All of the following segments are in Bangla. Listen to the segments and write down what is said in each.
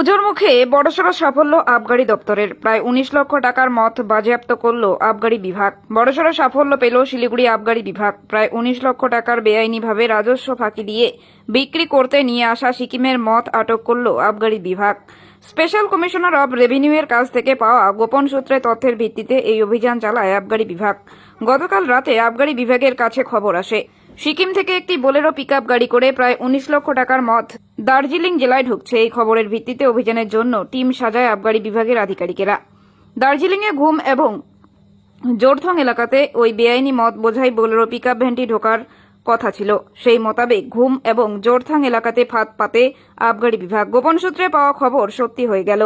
পুজোর মুখে বড়সড় সাফল্য আবগারি দপ্তরের। প্রায় উনিশ লক্ষ টাকার মত বাজেয়াপ্ত করল আবগারি বিভাগ। বড়সড় সাফল্য পেল শিলিগুড়ি আবগারি বিভাগ। প্রায় উনিশ লক্ষ টাকার বেআইনিভাবে রাজস্ব ফাঁকি দিয়ে বিক্রি করতে নিয়ে আসা সিকিমের মত আটক করল আবগারি বিভাগ। স্পেশাল কমিশনার অব রেভিনিউয়ের কাছ থেকে পাওয়া গোপন সূত্রে তথ্যের ভিত্তিতে এই অভিযান চালায় আবগারি বিভাগ। গতকাল রাতে আবগারি বিভাগের কাছে খবর আসে। সিকিম থেকে একটি বোলেরো পিক গাড়ি করে প্রায় উনিশ লক্ষ টাকার মদ দার্জিলিং জেলায় ঢুকছে। এই খবরের ভিত্তিতে অভিযানের জন্য টিম সাজায় আবগারি বিভাগের আধিকারিকেরা। দার্জিলিংয়ে ঘুম এবং জোরথং এলাকাতে ওই বেআইনি মদ বোঝাই বোলেরো পিকআপ ভ্যানটি ঢোকার কথা ছিল। সেই মোতাবেক ঘুম এবং জোরথাং এলাকাতে ফাঁদ পাতে আবগারি বিভাগ গোপন সূত্রে পাওয়া খবর সত্যি হয়ে গেল।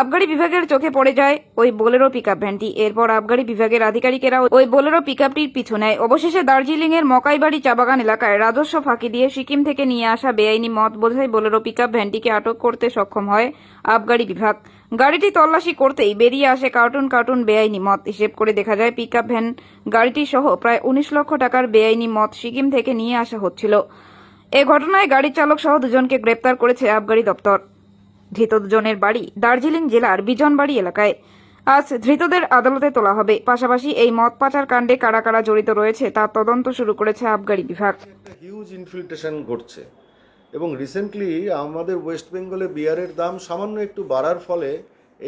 আবগারি বিভাগের চোখে পড়ে যায় ওই বোলেরো পিকআপ ভ্যানটি। এরপর আবগারি বিভাগের আধিকারিকেরা ওই বোলেরো পিকআপটির পিছু নেয়। অবশেষে দার্জিলিং এর মকাইবাড়ি চাবাগান এলাকায় রাজস্ব ফাঁকি দিয়ে সিকিম থেকে নিয়ে আসা বেআইনি মদ বোঝাই বোলেরো পিকআপ ভ্যানটিকে আটক করতে সক্ষম হয় আবগারি বিভাগ। গাড়িটি তল্লাশি করতেই বেরিয়ে আসে কার্টুন কার্টুন বেআইনি মদ। হিসেব করে দেখা যায় পিকআপ ভ্যান গাড়িটি সহ প্রায় উনিশ লক্ষ টাকার বেআইনি মদ সিকিম থেকে নিয়ে আসা হচ্ছিল। এ ঘটনায় গাড়ির চালক সহ দুজনকে গ্রেপ্তার করেছে আবগারি দপ্তর। ধৃত দুজনের বাড়ি দার্জিলিং জেলার বিজনবাড়ি এলাকায়। আজ ধৃতদের আদালতে তোলা হবে। পাশাপাশি এই মদ পাচার কাণ্ডে কারা কারা জড়িত রয়েছে তার তদন্ত শুরু করেছে আবগারি বিভাগ। ইনফিল্ট্রেশন ঘটছে। এবং রিসেন্টলি আমাদের ওয়েস্ট বেঙ্গলে বিয়ারের দাম সামান্য একটু বাড়ার ফলে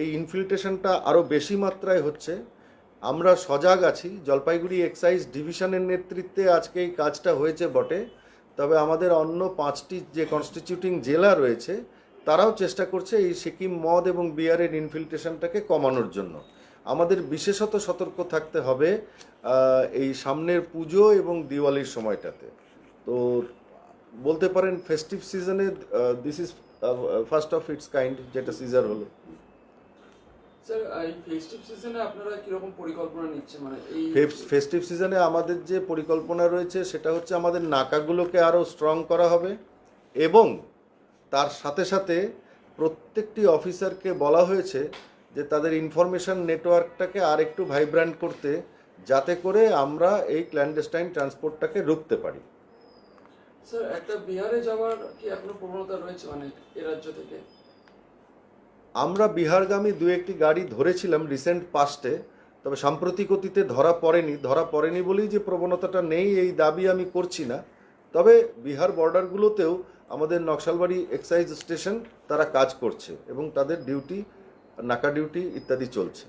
এই ইনফিল্ট্রেশনটা আরও বেশি মাত্রায় হচ্ছে। আমরা সজাগ আছি। জলপাইগুড়ি এক্সাইজ ডিভিশনের নেতৃত্বে আজকে এই কাজটা হয়েছে বটে। তবে আমাদের অন্য পাঁচটি যে কনস্টিটিউটিং জেলা রয়েছে, তারাও চেষ্টা করছে এই সিকিম মদ এবং বিয়ারের ইনফিল্ট্রেশনটাকে কমানোর জন্য। আমাদের বিশেষত সতর্ক থাকতে হবে এই সামনের পুজো এবং দিওয়ালির সময়টাতে। তো বলতে পারেন ফেস্টিভ সিজনে this is first of its kind যেটা সিজার হলো। স্যার এই ফেস্টিভ সিজনে আপনারা কীরকম পরিকল্পনা নিচ্ছেন? মানে এই ফেস্টিভ সিজনে আমাদের যে পরিকল্পনা রয়েছে সেটা হচ্ছে আমাদের নাকাগুলোকে আরও স্ট্রং করা হবে এবং তার সাথে সাথে প্রত্যেকটি অফিসারকে বলা হয়েছে যে তাদের ইনফরমেশন নেটওয়ার্কটাকে আর একটু ভাইব্র্যান্ট করতে যাতে করে আমরা এই ক্ল্যান্ডেস্টাইন ট্রান্সপোর্টটাকে রুখতে পারি। স্যার একটা বিহারে যাওয়ার কি এখনও প্রবণতা রয়েছে মানে এ রাজ্য থেকে? আমরা বিহারগামী দু একটি গাড়ি ধরেছিলাম রিসেন্ট পাস্টে তবে সাম্প্রতিক অতীতে ধরা পড়েনি ধরা পড়েনি বলেই যে প্রবণতাটা নেই এই দাবি আমি করছি না। তবে বিহার বর্ডারগুলোতেও আমাদের নকশালবাড়ি এক্সাইজ স্টেশন তারা কাজ করছে এবং তাদের ডিউটি নাকা ডিউটি ইত্যাদি চলছে।